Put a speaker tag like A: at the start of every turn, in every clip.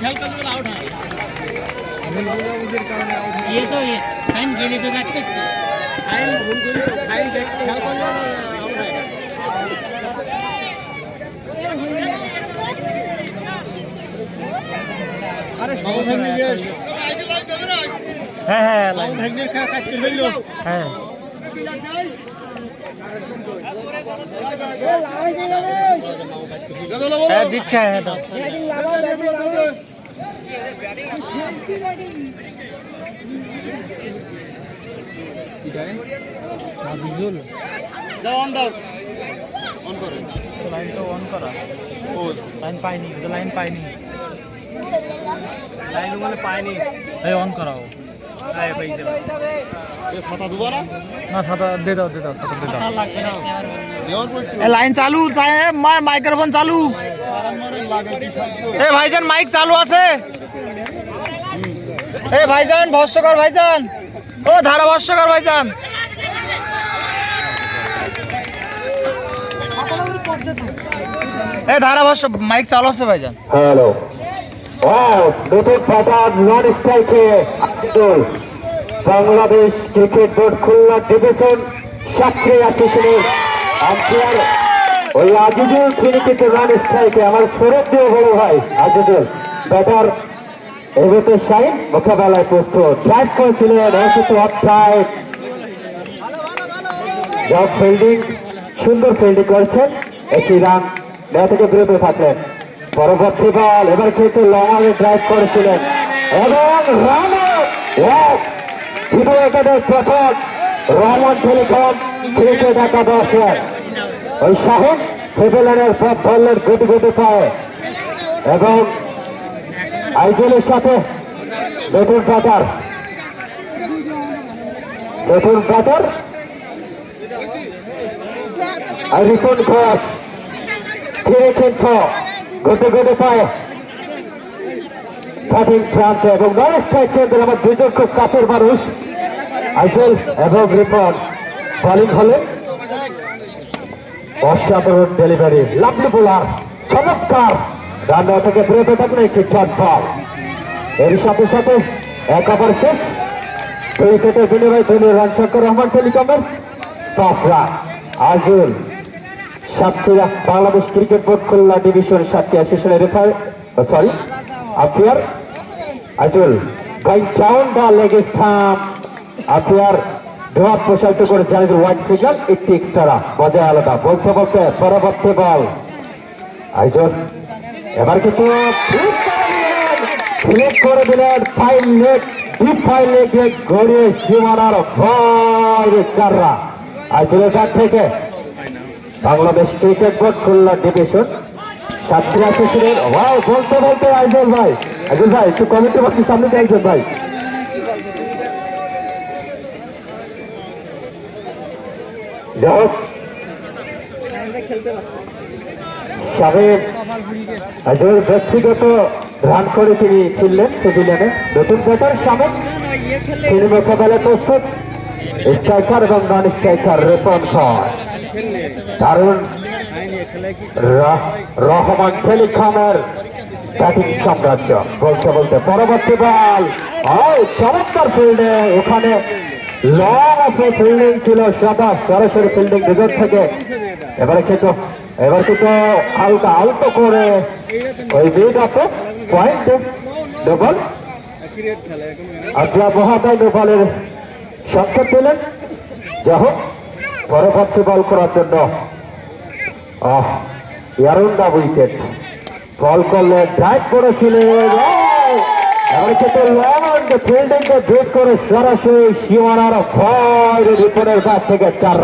A: খেয়াল করলে আউট হয় এই তো ফাইন গেলে তো দেখতে আরে সবার
B: হ্যাঁ হ্যাঁ
A: সব ভাঙনি কাজ করে হইল
B: হ্যাঁ। হ্যাঁ দিচ্ছে হ্যাঁ লাইন তো অন করা। লাইন পাইনি তো লাইন পাইনি। লাইন মানে পাইনি অন করাও। লাইন চালু মাইক্রোফোন চালু। এ ভাইজান মাইক চালু আছে। এ ভাইজান ভস্যকর ভাইজান। ও ধারা ভস্যকর ভাইজান। এ ধারা ভস্য মাইক চালু আছে ভাইজান।
C: হ্যালো। নতুন পাঠান নন স্ট্রাইকে Bangladesh cricket board Khulna division সাক্ষী আম্পায়ার ওই আজিজুল রান স্ট্রাইকে আমার সৌরভ দিয়ে বড় ভাই। আজিজুল, ব্যাটার মোকাবেলায় প্রস্তুত। করেছিলেন ফিল্ডিং সুন্দর ফিল্ডিং করেছেন। একটি রান নেওয়া থেকে বিরত থাকলেন। পরবর্তী বল এবার কিন্তু লং ড্রাইভ করেছিলেন। এবং ভিডিও একাডের প্রথম রহমান টেলিকম ক্রিকেট একাদশের ওই সাহেব সেভেলেনের পথ ধরলেন গুটি গুটি পায়ে এবং আইজলের সাথে নতুন ব্যাটার নতুন ব্যাটার আর রিপন ঘোষ ফিরে কিন্তু ঘটে ঘটে পায় ব্যাটিং প্রান্তে এবং নন স্ট্রাইক আমার দুজন খুব কাছের মানুষ? আইসেল এবং রিপন। বোলিং হলে অসাধারণ ডেলিভারি লাভলি বোলার চমৎকার। রান্না থেকে বিরত থাকলে একটি শট বল এর সাথে সাথে এক ওভার শেষ। দুই উইকেটের বিনিময়ে দলীয় রান শঙ্কর রহমান টেলিকমের পাঁচ run আজুল Satkhira Bangladesh cricket board Khulna division Satkhira সেশনের রেফার সরি আজুল গাইড ডাউন বা লেগ স্থাম আম্পায়ার ধোয়াত প্রসারিত করে জানিয়ে ওয়াইড সিগন্যাল একটি এক্সট্রা মজা আলাদা। বলতে বলতে পরবর্তী বল। আইজন এবার কিন্তু ফ্লিপ করে দিলেন। ফাইন লেগ ডিপ ফাইন লেগে গড়িয়ে সীমানার ভয় চাররা আইজলের কাছ থেকে। Bangladesh cricket board Khulna division ছাত্রী অ্যাসোসিয়েশনের ওয়াও, বলতে বলতে আইজল ভাই। আইজল ভাই, একটু কমিটি বক্সের সামনে দিয়ে আইজল ভাই। যাই সাহেব ব্যক্তিগত রান করে তিনি ফিরলেন সেদিনে নতুন ব্যাটার সামনে। তিনি মোকাবেলায় প্রস্তুত। স্ট্রাইকার এবং নন স্ট্রাইকার রেপন ঘোষ। দারুণ রহমান টেলিকমের ব্যাটিং সাম্রাজ্য। বলতে বলতে পরবর্তী বল। চমৎকার ফিল্ডে ওখানে লং ফিল্ডিং ছিল, সাদা, সরাসরি ফিল্ডিং থেকে। এবারে কিন্তু, এবার কিন্তু হালকা আলতো করে ওই মিড আপে পয়েন্ট ডবল আজলা মহাদায় ডোবালের সংকেত দিলেন। যা হোক, পরবর্তী বল করার জন্য আহ ইয়ারুন্ডা উইকেট বল করলে ড্রাইভ করেছিলেন ফিল্ডিং কে করে সরাসরি সীমানার ভয় কাছ থেকে চার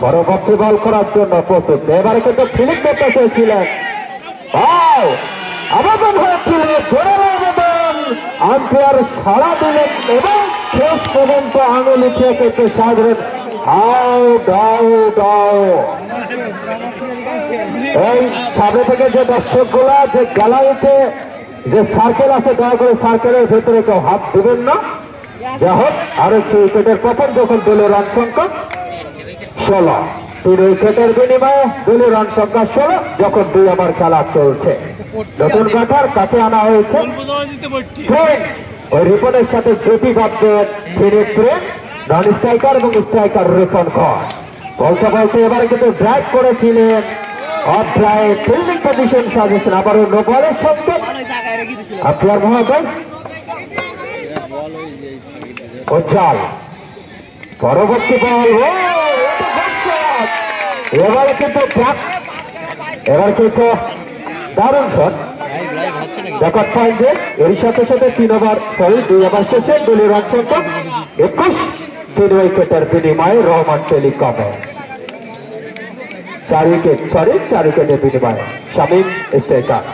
C: পরবর্তী বল করার জন্য প্রস্তুত। এবারে কিন্তু ফিলিপ করতে চেয়েছিলেন! আবেদন হয়েছিল জোরের আবেদন। আম্পায়ার সাড়া দিলেন এবং শেষ পর্যন্ত আঙুল উঠিয়ে কিন্তু সাধারণ হাও ডাও ডাও এই সামনে থেকে যে দর্শকগুলা যে গ্যালারিতে যে সার্কেল আছে দয়া করে সার্কেলের ভেতরে কেউ হাত দিবেন না। যা হোক আর একটি উইকেটের পতন যখন দলীয় রান সংখ্যা ষোলো। তিন উইকেটের বিনিময়ে দলীয় রান সংখ্যা ষোলো যখন দুই ওভার খেলা চলছে। নতুন কাঠার কাছে আনা হয়েছে। ওই রিপনের সাথে জুটি বাঁধবেন ফিরে ট্রেন নন স্ট্রাইকার এবং স্ট্রাইকার রিপন কর বলতে বলতে এবারে কিন্তু ড্রাইভ করেছিলেন। অফ পরবর্তী! এবারে কিন্তু এবার কিন্তু দারুণ এর সাথে সাথে তিন ওভার সরি দুই ওভার শেষে দলীয় রান সংখ্যা একুশ। তিন উইকেটের বিনিময়ে রহমান টেলিকমে চার উইকেট সরি চার উইকেটের বিনিময়ে। শামীম স্ট্রাইকার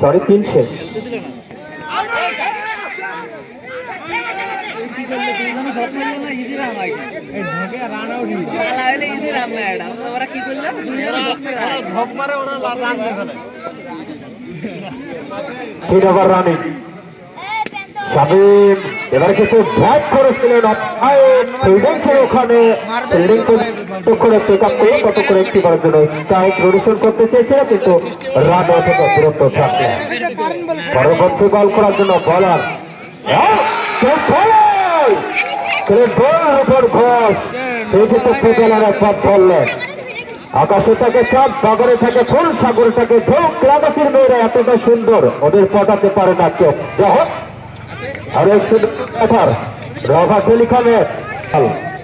C: সরি তিন শেষ। রানিং। শামীম এবার কিন্তু ব্যাট করেছিলেন ফিল্ডিং ছিল ওখানে ফিল্ডিং করে পিক আপ করে কত করে একটি বারের জন্য স্ট্রাইক রোটেশন করতে চেয়েছিল, কিন্তু রান থেকে বিরত থাকলেন পরবর্তী বল করার জন্য বলার আকাশে থাকে চাঁদ, সাগরে থাকে ফুল, সাগরে থাকে ঢেউ ক্লাবাসীর মেয়েরা এতটা সুন্দর, ওদের পটাতে পারে না কেউ। যখন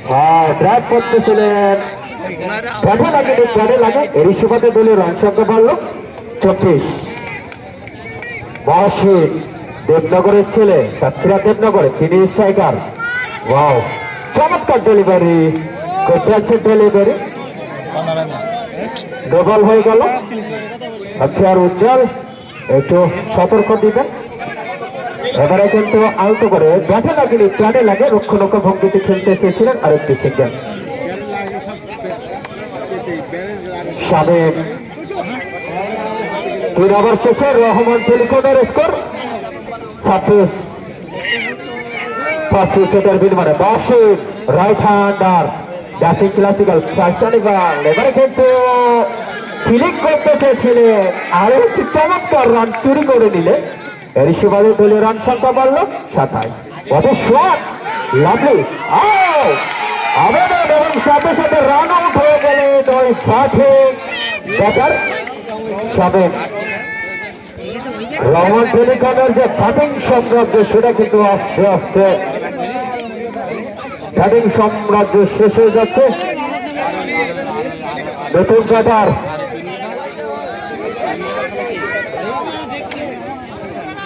C: হ্যাঁ চব্বিশ। দেবনগরের ছেলে, সাতক্ষীরা দেবনগরে, তিনি স্ট্রাইকার চমৎকার ডেলিভারি কোথায় ডেলিভারি ডবল হয়ে গেল। আর উজ্জ্বল। একটু সতর্ক দিবেন। এবারে কিন্তু আলতো করে ব্যাটে লাগেনি প্ল্যানে লাগে রক্ষণক ভঙ্গিতে খেলতে চেয়েছিলেন আরেকটি সিঙ্গেল সাবেক তিন ওভার শেষে রহমান টেলিফোনের স্কোর। ছাব্বিশ। পাঁচ উইকেটের বিনিময়ে বাসি রাইট হ্যান্ডার জাসিং ক্লাসিক্যাল ফ্যাশনিভাল এবারে কিন্তু ফিলিং করতে চেয়েছিলেন আর একটি চমৎকার রান চুরি করে নিলে সুবাদে দলীয় রান সংখ্যা বাড়লো সাতাশ। শট লাভলি আবেদন এবং সাথে সাথে রান আউট হয়ে গেলে ওই সাথে। ব্যাটার সাবেক রহমান টেলিকমের যে ব্যাটিং সাম্রাজ্য, সেটা কিন্তু আস্তে আস্তে ব্যাটিং সাম্রাজ্য শেষ হয়ে যাচ্ছে। নতুন ব্যাটার
A: তো ঢাস নেমে গেল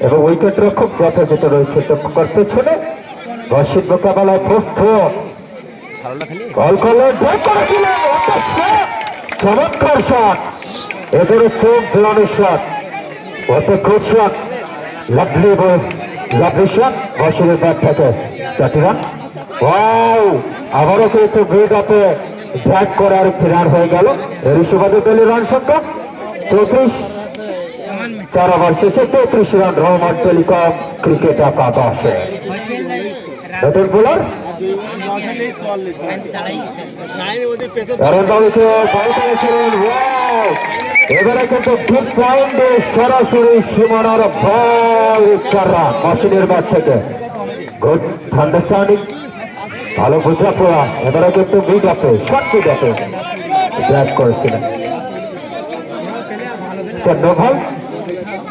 C: এবং উইকেট রক্ষক যথাযথ রয়েছে করতে বসির মোকাবেলায় প্রস্তুত! চমৎকার শট এদের চোখ জোরানো shot good shot lovely lovely shot বসিরের bat থেকে চারটি রান ওয়াও আবারও কিন্তু বিল্ড আপে করে আর রান হয়ে গেল। এর সুবাদে রান সংখ্যা চৌত্রিশ। ওভার শেষে চৌত্রিশ রান রহমান টেলিকম ক্রিকেট একাদশে। নতুন বোলার? সরাসরি সীমানার চারা মেশিনের মাঠ থেকে। গুড আন্ডারস্ট্যান্ডিং, ভালো বুঝা পড়া এবারে কিন্তু মিড আপে শর্ট মিড করেছিলেন। চন্দ্র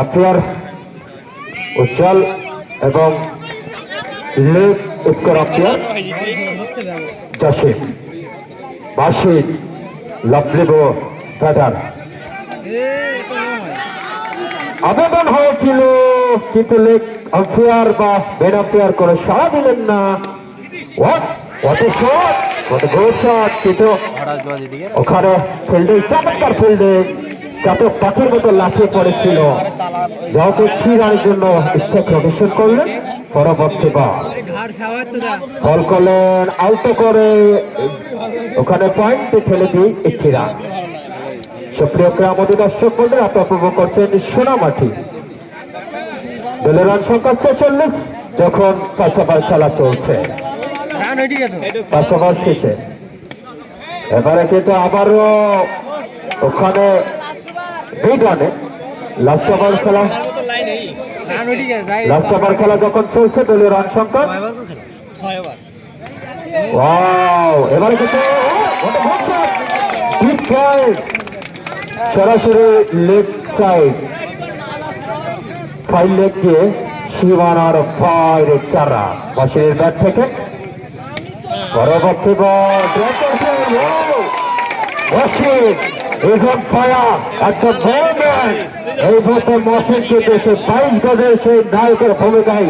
C: আম্পায়ার উজ্জ্বল এবং লেগ স্কোর
A: ব্যাপার
C: জাসিদ বাসিদ লাভলিব
A: নয়
C: আবেদন হয়েছিল কিন্তু লেগ আম্পায়ার বা বেন আম্পায়ার করে সাড়া দিলেন না। কত শট কত গোল শট কিন্তু ওখানে ফিল্ডিং চমৎকার ফিল্ডিং যাতে পাখির মতো লাফিয়ে পড়েছিল। থ্রি রানের জন্য স্টেক রোটেশন করলেন, পরবর্তী
A: দা
C: বল করলেন আউট করে ওখানে পয়েন্টে ঠেলে দিয়ে একটি রান। সুপ্রিয় ক্রীড়ামোদী দর্শক বলতে আপনার উপভোগ করছেন সোনামাটি। দলের রান সংখ্যা ছেচল্লিশ, যখন পাঁচাবার খেলা চলছে। পাঁচাবার শেষে। এবারে কিন্তু আবারও ওখানে রানে লাস্ট ওভার খেলা লাস্ট ওভার খেলা যখন চলছে, দলীয় রান সংখ্যা! সরাসরি লেগ সাইড ফাইল লেগ দিয়ে সীমানার বাইরে চারা বাসির ব্যাট থেকে। পরবর্তী বল on fire at the moment এই মুহূর্তে মসজিদকে দেশে বাইশ গজের সেই নায়কের ভূমিকায়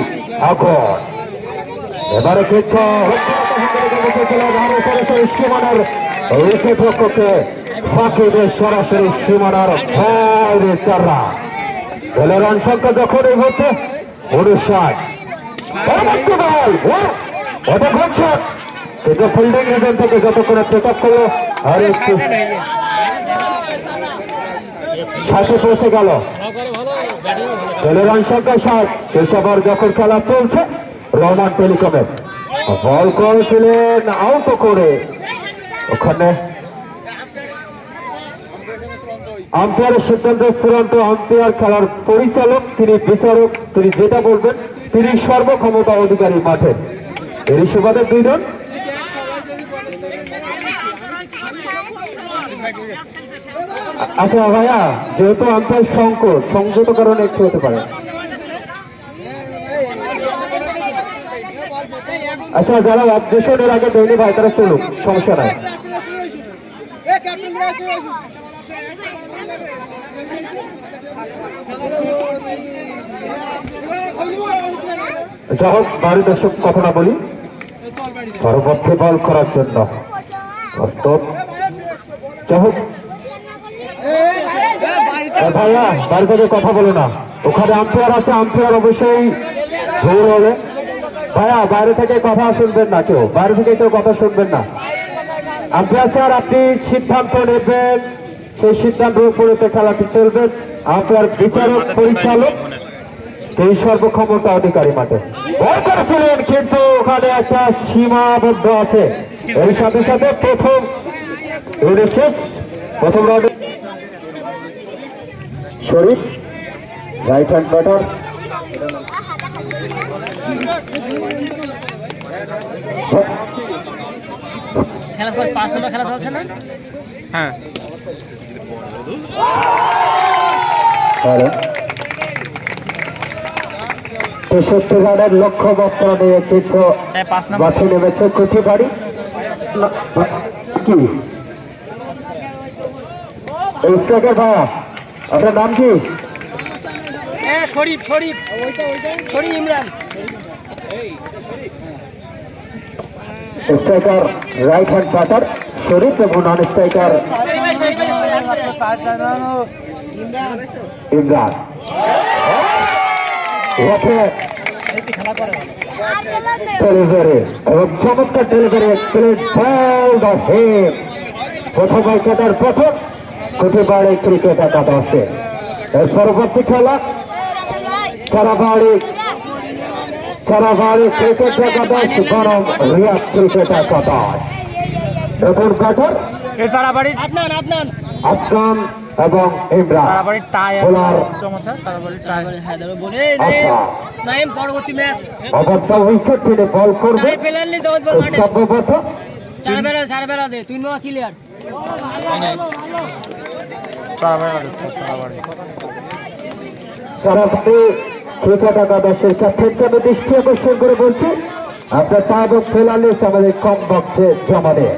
C: আগুন এবারে কিন্তু সীমানার উইকেট রক্ষকে ফাঁকি দিয়ে সরাসরি সীমানার বাইরে চাররা। রান সংখ্যা যখন এই ওটা ঘটছে কিন্তু ফিল্ডিং রিজন থেকে যতক্ষণে পিক আপ করল, আর একটু ষাটে পৌঁছে গেল। দলের রান সংখ্যা ষাট শেষ ওভার যখন খেলা চলছে রহমান টেলিকমের বল করেছিলেন আউট করে। ওখানে আম্পায়ারের সিদ্ধান্ত চূড়ান্ত আম্পায়ার খেলার পরিচালক তিনি বিচারক তিনি যেটা বলবেন তিনি সর্বক্ষমতা অধিকারী মাঠে। এরই সুবাদে দুই রান আচ্ছা ভাইয়া, যেহেতু আম্পায়ার সংকট সংযত কারণে একটু হতে পারে। আচ্ছা যারা অবজেশনের আগে তৈরি ভাই, তারা চলুক, সমস্যা নাই। হোক বাড়ি দর্শক কথা না বলি, পরবর্তী বল করার জন্য। যাই হোক ভাইয়া বাড়ি থেকে কথা বলো না। ওখানে আম্পায়ার আছে, আম্পায়ার অবশ্যই দৌড় হবে। ভাইয়া, বাইরে থেকে কথা শুনবেন না কেউ। বাইরে থেকে কেউ কথা শুনবেন না। আম্পায়ার স্যার, আপনি সিদ্ধান্ত নেবেন। সেই সিদ্ধান্তের উপরে খেলাটি চলবে। আম্পায়ার বিচারক, পরিচালক এই সর্বক্ষমতা অধিকারী মাঠে। বল করেছিলেন কিন্তু ওখানে একটা সীমাবদ্ধ আছে। এর সাথে সাথে প্রথম শেষ, প্রথম রাউন্ডে শরীফ রাইট হ্যান্ড ব্যাটার
A: খেলা করে পাঁচ নম্বর খেলা চলছে না?
B: হ্যাঁ।
C: হ্যালো তেষট্টি রানের লক্ষ্য মাত্রা নিয়ে কিন্তু
B: হ্যাঁ পাঁচ নম্বর।
C: মাঠে নেমেছে কুঠি বাড়ি কি ভাইয়া আপনার নাম কি?
A: হ্যাঁ Sharif Sharif. Sharif Imran.
C: Striker right hand batter Sharif এবং নন স্ট্রাইকার ইমরান এবং চমৎকার ডেলিভারি প্রথম উইকেটের প্রথম। কোটিবাড়ি ক্রিকেট একাদশে এর পরবর্তী খেলা সারাবাড়ি সারাবাড়ি ক্রিকেট জগতের গরম রিয়াদ ক্রিকেট একাদশ নতুন
A: আদনান আদনান।
C: আফগান এবং ইমরান।
B: সারা বাড়ির টাই
C: বোলার
B: চমচা সারা বাড়ির টাই
A: হায়দার বলে নাইম পরবর্তী ম্যাচ।
C: অবশ্য উইকেট তিনি বল করবে।
A: তাই পেলান্লি বল মাঠে
C: সম্ভবত
A: চার বেলা দে। তুই নোয়া ক্লিয়ার।
B: সারা বাড়ি হচ্ছে সারা বাড়ি
C: সরাসরি ক্রিকেট একাদশের ক্যাপ্টেনকে আমি দৃষ্টি আকর্ষণ করে বলছি আপনার তা এবং ফেলালিস আমাদের কম বক্সে জমা দেয়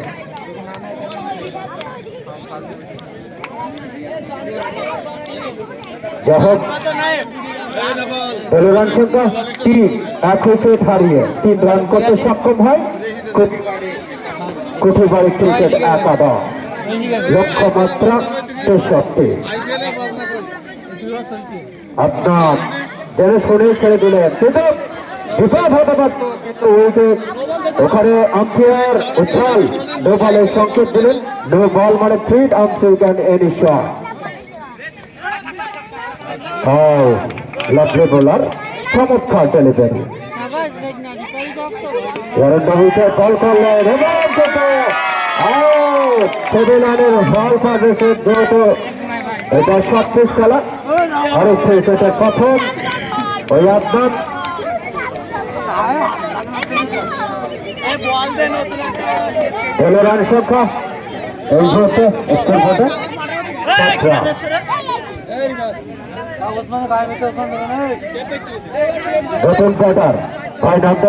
C: যাই হোক সংখ্যা তিন, এক হারিয়ে তিন রান করতে সক্ষম হয়। কুঠিবাড়ি ক্রিকেট একাদশ। লক্ষ্যমাত্রা তেষট্টি। আপনার জেনে শুনে ছেড়ে দিলেন। কিন্তু বিপদ হতে পারত কিন্তু উইকেট ওখানে আম্পায়ার উজ্জ্বল নো বলের সংকেত দিলেন। নো বল মানে fit arms can any shot O lovely bowler চমৎকার ডেলিভারি রণবাবুকে বল করলেন এবং সেভেন রানের বল পাবেছে যেহেতু এটা সবচেয়ে খেলা। আর হচ্ছে সেটা প্রথম। ওই আপনার রান সংখ্যা। এই মুহূর্তে স্কোর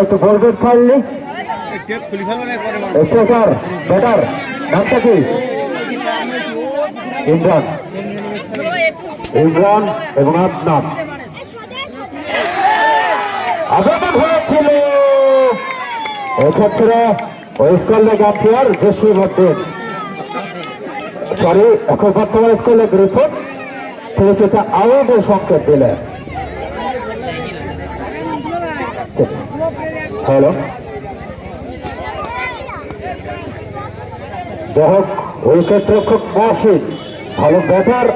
C: একটু বলবেন পারলি স্ট্রাইকার ব্যাটার নামটা ইমরান। ইমরান এবং আদনান। আবেদন হয়েছিল এক্ষেত্রে গাম্পিয়ার সরি এখন বর্তমান স্কুলে গ্রিফন তিনি সেটা আউটের সংকেত দিলেন হ্যালো যাই হোক উইকেট রক্ষক মহসিন, ভালো ব্যাটার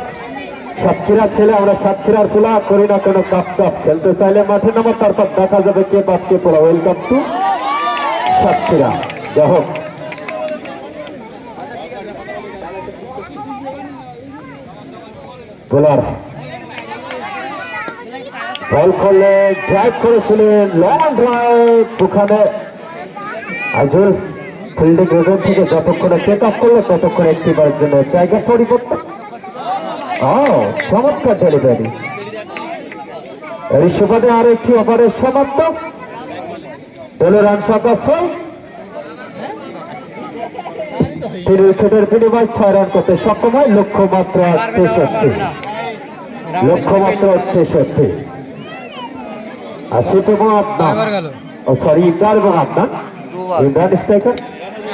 C: সাতক্ষীরা ছেলে, আমরা সাতক্ষীরার খোলা করি না কোনো কাপ কাপ খেলতে চাইলে মাঠে নামা, তারপর দেখা যাবে কে বাদ কে পড়া। Welcome to Satkhira. যাই হোক। বোলার বল করলে ড্রাইভ করেছিলেন লং ড্রাইভ ওখানে আজল ফিল্ডিং রেজন থেকে যতক্ষণে টেক আপ করল ততক্ষণে একটি বারের জন্য জায়গা পরিবর্তন। ও চমৎকার ডেলিভারি এই সুবাদে আর একটি ওভারের সমাপ্ত। দলের রান ছয় তিন উইকেটের বিনিময় ছয় রান করতে সক্ষম হয় লক্ষ্যমাত্রা তেষট্টি। লক্ষ্যমাত্রা তেষট্টি। আসিফ এবং আপনার সরি ইমরান এবং আপনার ইমরান স্ট্রাইকার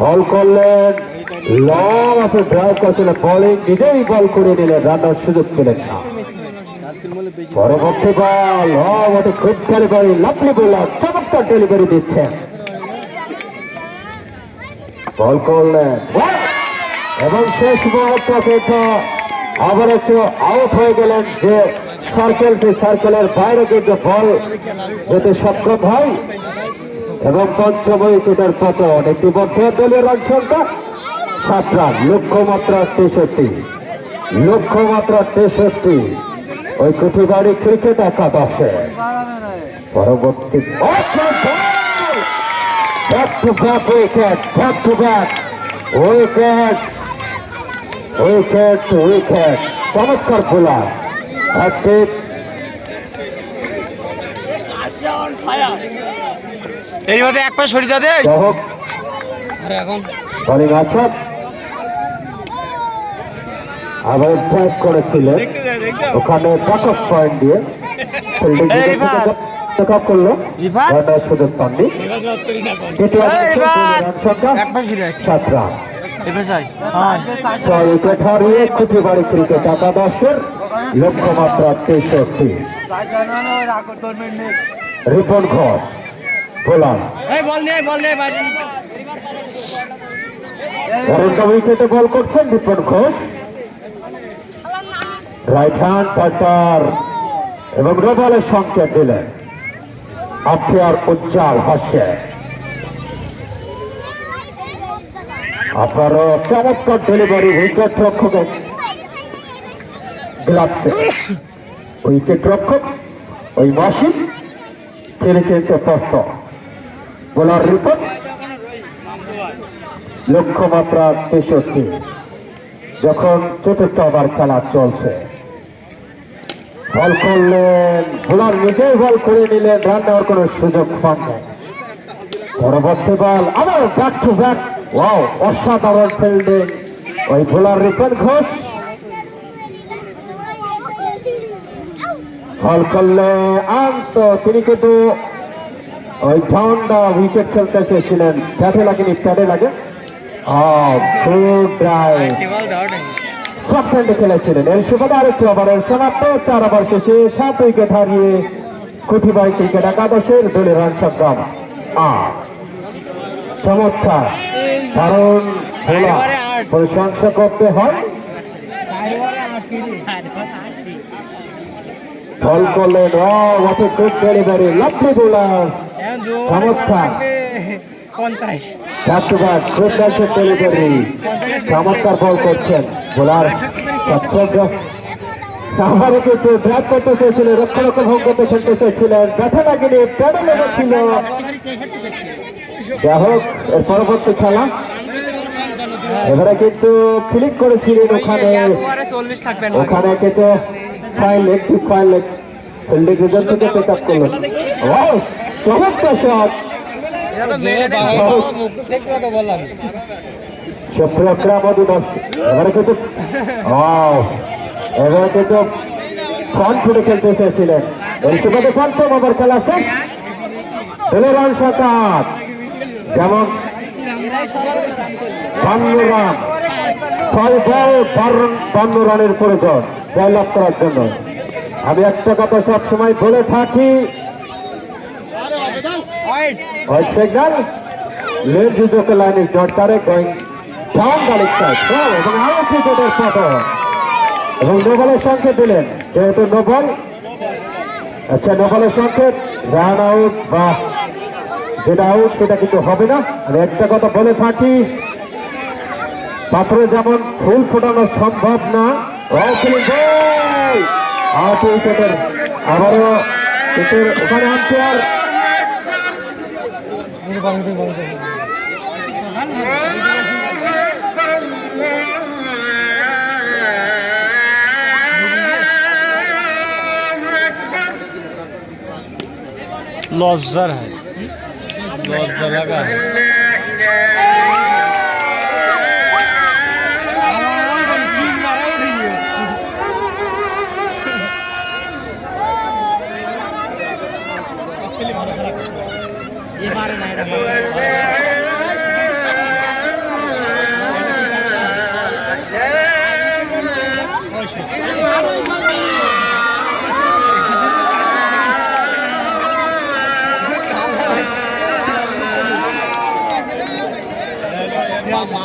C: বল করলেন। লং আপনি ড্রাইভ করছিলেন বলিং। নিজেই বল করে নিলেন রান্নার সুযোগ পেলেন না। পরবর্তী বল ওটা খুব ডেলিভারি, লাভলি বোলার, চমৎকার ডেলিভারি দিচ্ছেন বল করলেন। এবং শেষ মুহূর্তে কিন্তু আবার একটু আউট হয়ে গেলেন যে সার্কেলটি সার্কেলের বাইরে কিন্তু বল যেতে সক্ষম হয়। এবং পঞ্চম উইকেটের পতন। একটি মধ্যে দলীয় রান সংখ্যা সাত রান, লক্ষ্যমাত্রা তেষট্টি। লক্ষ্যমাত্রা তেষট্টি। ওই কুঠিবাড়ি ক্রিকেট একাদশে। পরবর্তী উইকেট উইকেট উইকেট চমৎকার বোলার। হ্যাট্রিক
B: এর মধ্যে এক পায়ে সরিয়ে দে।
C: আছে আবার করেছিলেন। ওখানে পয়েন্ট দিয়ে ফিল্ডিং
B: এই
C: করল? সুযোগ পাননি।
B: এই
C: সাত রান। উইকেট হারিয়ে ক্রিকেট একাদশের লক্ষ্যমাত্রা তেষট্টি। রিপন ঘোষ। বরঙ্গা উইকেটে বল করছেন Ripon Ghosh? Right hand batter এবং রোবালের সংকেত দিলেন আম্পায়ার উজ্জ্বল হাসে। আপনারও চমৎকার ডেলিভারি উইকেট রক্ষক গ্লাভসে উইকেট রক্ষক ওই মাসিক তিনি কিন্তু প্রস্তুত। Bowler report. লক্ষ্যমাত্রা তেষট্টি। যখন চতুর্থ ওভার খেলা চলছে। বল করলেন বোলার নিজেই বল করে নিলেন, রান নেওয়ার কোনো সুযোগ পান নাই পরবর্তী বল, আবার ব্যাক টু ব্যাক ওয়াও অসাধারণ ফিল্ডিং ওই বোলার রিপন ঘোষ। ফল করলে আন্ত, তিনি কিন্তু ওই ঝান্ডা উইকেট খেলতে চেয়েছিলেন লাগে। ড্রাইভ
A: বল দাও নাই
C: খেলেছিলেন। এর সুবাদে আরেকটি ওভারের সমাপ্ত। চার ওভার শেষে সাত উইকেট হারিয়ে কুঠিবাড়ি ক্রিকেট একাদশের দলের রান সংগ্রাম চমৎকার। কারণ প্রশংসা করতে হয়। বল করলেন। A good delivery lovely bowler চমৎকার।
A: পঞ্চাশ।
C: ব্যাক টু ব্যাক গুড চমৎকার বল করছেন বোলার সাহারে কিন্তু ড্রাইভ করতে চেয়েছিলেন রক্ষণাত্মক ভঙ্গ করতে খেলতে চেয়েছিলেন। ব্যথা লাগেনি প্যাডে লেগেছিল। যাই হোক এর পরবর্তী খেলা। এবারে কিন্তু ক্লিক করেছিলেন ওখানে। ওখানে কিন্তু ফাইল একটি ফাইল ফিল্ডিং রিজার্ভ থেকে পিক আপ করলেন। ও চমৎকার শট এবারে কিন্তু ও এবারে কিন্তু ফ্রন্ট ফুটে খেলতে চেয়েছিলেন এর সুবাদে পঞ্চম ওভার খেলা শেষ। ষোলো রান সাত যেমন বান্ন রান। ছয় বল বান্ন- বান্ন রানের প্রয়োজন। জয়লাভ করার জন্য। আমি একটা কথা সব সময় বলে থাকি White signal. Lane Jujoka line is not correct. Going down the leg side. Throw এবং আরও ক্রিকেটের পতন এবং নোবলের সংকেত দিলেন যেহেতু নোবল আচ্ছা নোবলের সংকেত রান আউট বা যেটা আউট সেটা কিন্তু হবে না। আমি একটা কথা বলে থাকি পাত্রে যেমন ফুল ফোটানো সম্ভব না আবারও কিন্তু ওখানে আম্পায়ার
B: লজ্জার হয় লজ্জা লাগা হয়